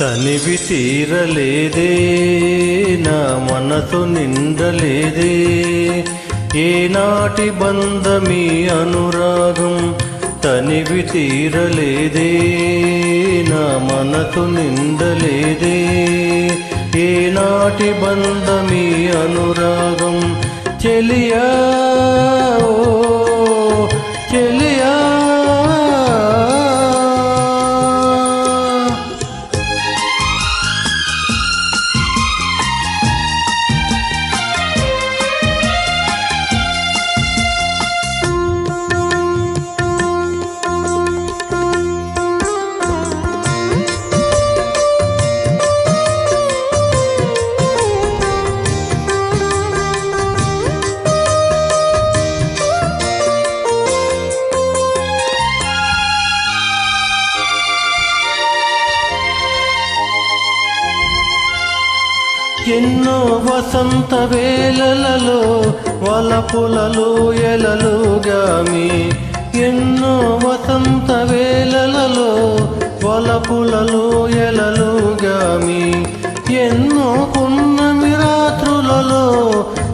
తనివి తీరలేదే నా మనసు నిండలేదే ఏనాటి బంధమీ అనురాగం తనివి తీరలేదే నా మనసు నిండలేదే ఏనాటి బంధమీ అనురాగం చెలియా వసంత వేళలలో వలపులలో ఎలలుగామి. ఎన్నో వసంత వేళలలో వలపులలో ఎలలుగామి. ఎన్నో పున్నమి రాత్రులలో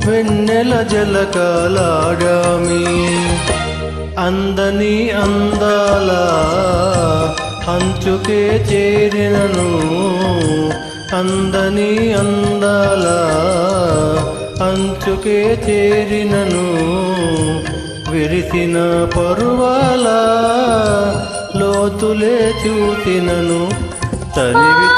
వెన్నెల జలకాలాడామి అందని అందాల అంచుకే చేరినను అందని అందాల అంచుకే చేరినను విరిసిన పరువాల లోతులే చూసినను తనివి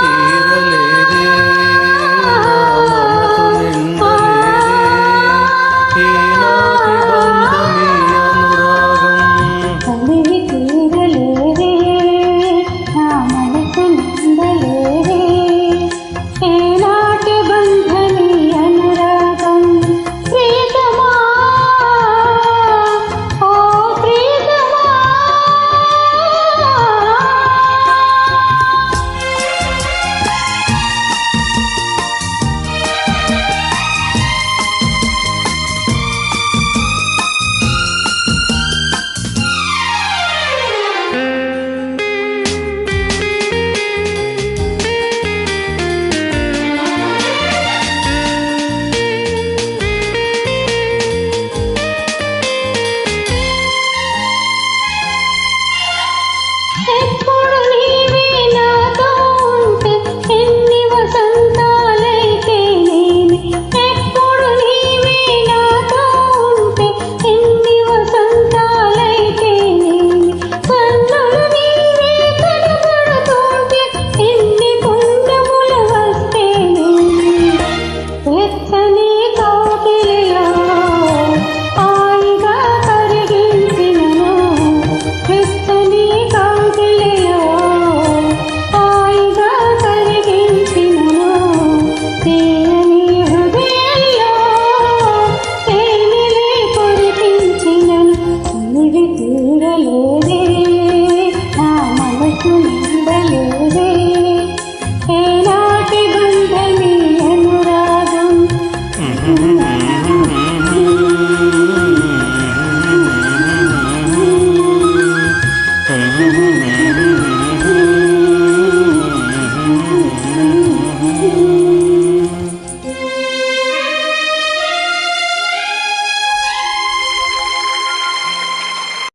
లింగలింగ